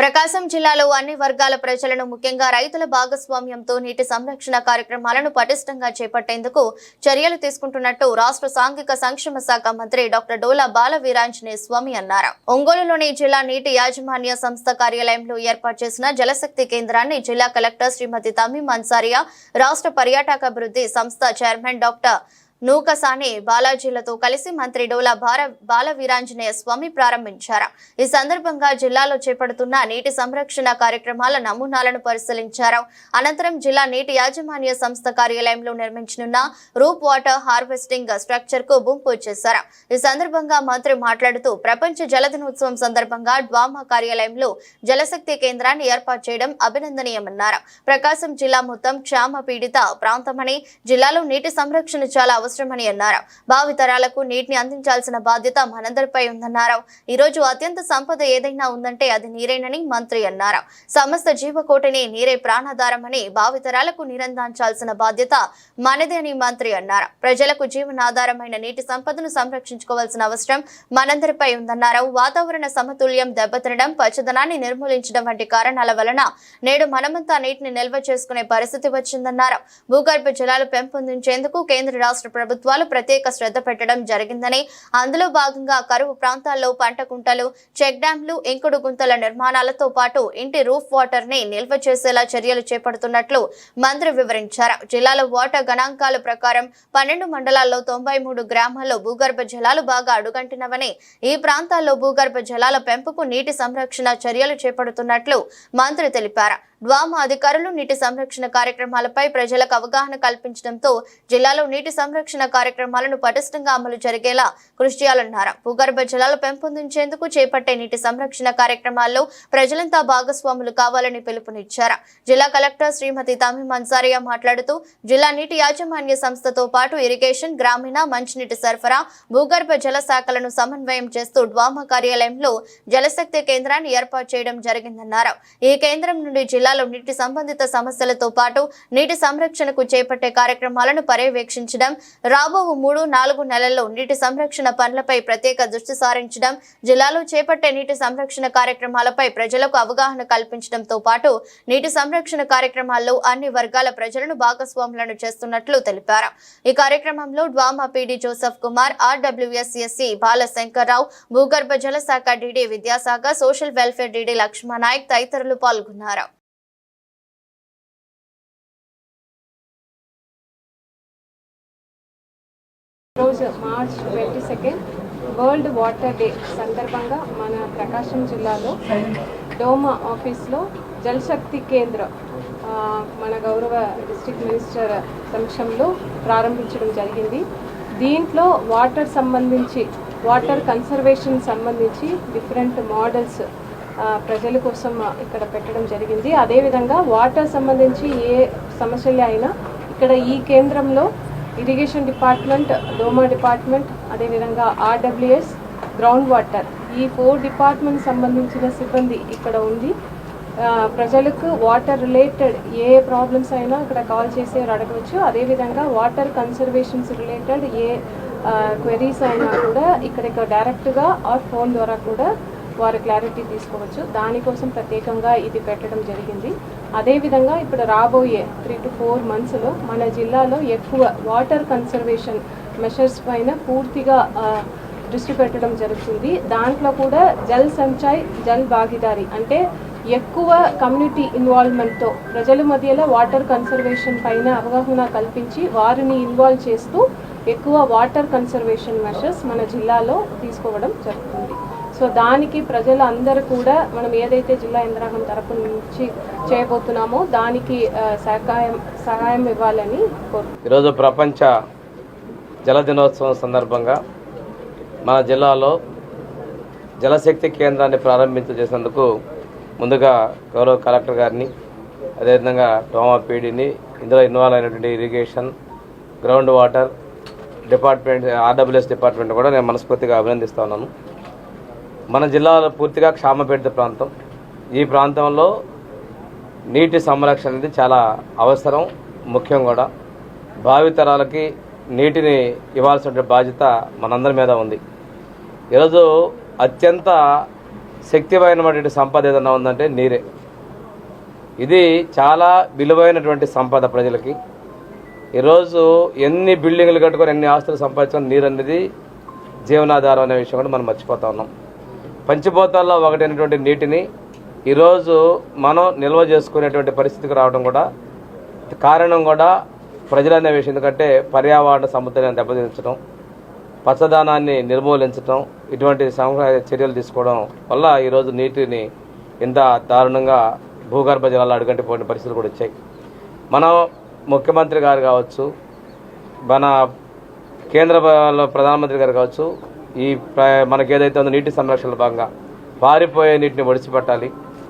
ప్రకాశం జిల్లాలో అన్ని వర్గాల ప్రజలను ముఖ్యంగా రైతుల భాగస్వామ్యంతో నీటి సంరక్షణ కార్యక్రమాలను పటిష్టంగా చేపట్టేందుకు చర్యలు తీసుకుంటున్నట్టు రాష్ట్ర సాంఘిక సంక్షేమ శాఖ మంత్రి డాక్టర్ డోలా బాల వీరాంజనేయ స్వామి అన్నారు. ఒంగోలులోని జిల్లా నీటి యాజమాన్య సంస్థ కార్యాలయంలో ఏర్పాటు చేసిన జలశక్తి కేంద్రాన్ని జిల్లా కలెక్టర్ శ్రీమతి తమీం అన్సారియా రాష్ట్ర పర్యాటకాభివృద్ధి సంస్థ చైర్మన్ డాక్టర్ నూకసాని బాలాజీలతో కలిసి మంత్రి డోలా బాల బాల వీరాంజనేయ స్వామి ప్రారంభించారు. ఈ సందర్భంగా జిల్లాలో చేపడుతున్న నీటి సంరక్షణ కార్యక్రమాల నమూనాలను పరిశీలించారు. అనంతరం జిల్లా నీటి యాజమాన్య సంస్థ కార్యాలయంలో నిర్మించనున్న రూప్ వాటర్ హార్వెస్టింగ్ స్ట్రక్చర్కు భూమి చేశారు. ఈ సందర్భంగా మంత్రి మాట్లాడుతూ ప్రపంచ జల దినోత్సవం సందర్భంగా డ్వామా కార్యాలయంలో జలశక్తి కేంద్రాన్ని ఏర్పాటు చేయడం అభినందనీయమన్నారు. ప్రకాశం జిల్లా మొత్తం క్షామ పీడిత ప్రాంతమని జిల్లాలో నీటి సంరక్షణ చాలా అవసరమని అన్నారు భావితరాలకు నీటిని అందించాల్సిన బాధ్యత మనందరిపై ఉందన్నారు ఈ రోజు అత్యంత సంపద ఏదైనా ఉందంటే అది నీరేనని మంత్రి అన్నారు సమస్త జీవకోటిని నీరే ప్రాణాధారమని భావితరాలకు నీరందించాల్సిన బాధ్యత మనదే అని మంత్రి అన్నారు ప్రజలకు జీవనాధారమైన నీటి సంపదను సంరక్షించుకోవాల్సిన అవసరం మనందరిపై ఉందన్నారు వాతావరణ సమతుల్యం దెబ్బతినడం పచ్చదనాన్ని నిర్మూలించడం వంటి కారణాల వలన నేడు మనమంతా నీటిని నిల్వ చేసుకునే పరిస్థితి వచ్చిందన్నారు భూగర్భ జలాలు పెంపొందించేందుకు కేంద్ర రాష్ట్ర ప్రభుత్వాలు ప్రత్యేక శ్రద్ధ పెట్టడం జరిగిందని అందులో భాగంగా కరువు ప్రాంతాల్లో పంట కుంటలు చెక్ డ్యాంలు ఇంకుడు గుంతల నిర్మాణాలతో పాటు ఇంటి రూఫ్ వాటర్ని నిల్వ చేసేలా చర్యలు చేపడుతున్నట్లు మంత్రి వివరించారు. జిల్లాలో వాటర్ గణాంకాల ప్రకారం పన్నెండు మండలాల్లో తొంభై మూడు గ్రామాల్లో భూగర్భ జలాలు బాగా అడుగంటినవని ఈ ప్రాంతాల్లో భూగర్భ జలాల పెంపుకు నీటి సంరక్షణ చర్యలు చేపడుతున్నట్లు మంత్రి తెలిపారు. డ్వామా అధికారులు నీటి సంరక్షణ కార్యక్రమాలపై ప్రజలకు అవగాహన కల్పించడంతో జిల్లాలో నీటి సంరక్షణ కార్యక్రమాలను పటిష్టంగా అమలు జరిగేలా కృషి చేయాలన్నారు. భూగర్భ జలాలు పెంపొందించేందుకు చేపట్టే నీటి సంరక్షణ కార్యక్రమాల్లో ప్రజలంతా భాగస్వాములు కావాలని పిలుపునిచ్చారు. జిల్లా కలెక్టర్ శ్రీమతి తమిమ్ అన్సారియా మాట్లాడుతూ జిల్లా నీటి యాజమాన్య సంస్థతో పాటు ఇరిగేషన్ గ్రామీణ మంచినీటి సరఫరా భూగర్భ జల శాఖలను సమన్వయం చేస్తూ డ్వామా కార్యాలయంలో జలశక్తి కేంద్రాన్ని ఏర్పాటు చేయడం జరిగిందన్నారు. ఈ కేంద్రం నుండి జిల్లా జిల్లాలో నీటి సంబంధిత సమస్యలతో పాటు నీటి సంరక్షణకు చేపట్టే కార్యక్రమాలను పర్యవేక్షించడం రాబో మూడు నాలుగు నెలల్లో నీటి సంరక్షణ పనులపై ప్రత్యేక దృష్టి సారించడం జిల్లాలో చేపట్టే నీటి సంరక్షణ కార్యక్రమాలపై ప్రజలకు అవగాహన కల్పించడంతో పాటు నీటి సంరక్షణ కార్యక్రమాల్లో అన్ని వర్గాల ప్రజలను భాగస్వాములను చేస్తున్నట్లు తెలిపారు. ఈ కార్యక్రమంలో DWAMA PD Joseph Kumar RWS SC Balashankarrao భూగర్భ జల శాఖ DD Vidyasagar social welfare DD Lakshmanayak తదితరులు పాల్గొన్నారు. రోజు March twenty second world water day సందర్భంగా మన ప్రకాశం జిల్లాలో డోమా ఆఫీస్లో జలశక్తి కేంద్ర మన గౌరవ డిస్టిక్ మినిస్టర్ సమక్షంలో ప్రారంభించడం జరిగింది. దీంట్లో వాటర్ సంబంధించి వాటర్ కన్సర్వేషన్ సంబంధించి డిఫరెంట్ మోడల్స్ ప్రజల కోసం ఇక్కడ పెట్టడం జరిగింది. అదేవిధంగా వాటర్ సంబంధించి ఏ సమస్యలు అయినా ఇక్కడ ఈ కేంద్రంలో ఇరిగేషన్ డిపార్ట్మెంట్ డోమా డిపార్ట్మెంట్ అదేవిధంగా ఆర్డబ్ల్యూఎస్ గ్రౌండ్ వాటర్. ఈ ఫోర్ డిపార్ట్మెంట్ సంబంధించిన సిబ్బంది ఇక్కడ ఉంది. ప్రజలకు వాటర్ రిలేటెడ్ ఏ ప్రాబ్లమ్స్ అయినా ఇక్కడ కాల్ చేసి అడగవచ్చు. అదేవిధంగా వాటర్ కన్సర్వేషన్స్ రిలేటెడ్ ఏ క్వెరీస్ అయినా కూడా ఇక్కడ డైరెక్ట్గా ఆర్ ఫోన్ ద్వారా కూడా వారు క్లారిటీ తీసుకోవచ్చు. దానికోసం ప్రత్యేకంగా ఇది పెట్టడం జరిగింది. అదేవిధంగా ఇప్పుడు రాబోయే త్రీ టు ఫోర్ మంత్స్లో మన జిల్లాలో ఎక్కువ వాటర్ కన్సర్వేషన్ మెషర్స్ పైన పూర్తిగా దృష్టి పెట్టడం జరుగుతుంది. దాంట్లో కూడా జల్ సంచాయ్ జల్ భాగీదారి అంటే ఎక్కువ కమ్యూనిటీ ఇన్వాల్వ్మెంట్తో ప్రజల మధ్యలో వాటర్ కన్సర్వేషన్ పైన అవగాహన కల్పించి వారిని ఇన్వాల్వ్ చేస్తూ ఎక్కువ వాటర్ కన్సర్వేషన్ మెషర్స్ మన జిల్లాలో తీసుకోవడం జరుగుతుంది. సో దానికి ప్రజలు అందరూ కూడా మనం ఏదైతే జిల్లా యంత్రాంగం తరపు నుంచి చేయబోతున్నామో దానికి సహాయం సహాయం ఇవ్వాలని కోరుతున్నాను ఈరోజు ప్రపంచ జల దినోత్సవం సందర్భంగా మన జిల్లాలో జలశక్తి కేంద్రాన్ని ప్రారంభించ చేసినందుకు ముందుగా గౌరవ కలెక్టర్ గారిని అదేవిధంగా టోమా పీడీని ఇందులో ఇన్వాల్వ్ అయినటువంటి irrigation ground water department RWS department కూడా నేను మనస్ఫూర్తిగా అభినందిస్తా ఉన్నాను. మన జిల్లాలో పూర్తిగా క్షామపేట ప్రాంతం. ఈ ప్రాంతంలో నీటి సంరక్షణ అనేది చాలా అవసరం ముఖ్యం కూడా. భావితరాలకి నీటిని ఇవ్వాల్సిన బాధ్యత మనందరి మీద ఉంది. ఈరోజు అత్యంత శక్తిమైనటువంటి సంపద ఏదైనా ఉందంటే నీరే. ఇది చాలా విలువైనటువంటి సంపద ప్రజలకి. ఈరోజు ఎన్ని బిల్డింగ్లు కట్టుకొని ఎన్ని ఆస్తులు సంపాదించుకొని నీరు అనేది జీవనాధారం అనే విషయం కూడా మనం మర్చిపోతా ఉన్నాం. పంచిపోతాల్లో ఒకటైనటువంటి నీటిని ఈరోజు మనం నిల్వ చేసుకునేటువంటి పరిస్థితికి రావడం కూడా కారణం కూడా ప్రజలనే విషయం. ఎందుకంటే పర్యావరణ సమతుల్యాన్ని దెబ్బతించడం పచ్చదనాన్ని నిర్మూలించడం ఇటువంటి సమగ్ర చర్యలు తీసుకోవడం వల్ల ఈరోజు నీటిని ఇంత దారుణంగా భూగర్భ జలాలు అడుగంటిపోయిన పరిస్థితులు కూడా వచ్చాయి. మనం ముఖ్యమంత్రి గారు కావచ్చు మన కేంద్ర ప్రధానమంత్రి గారు కావచ్చు ఈ ప్ర- మనకి ఏదైతే ఉందో నీటి సంరక్షణ భాగంగా పారిపోయే నీటిని ఒడిచిపెట్టాలి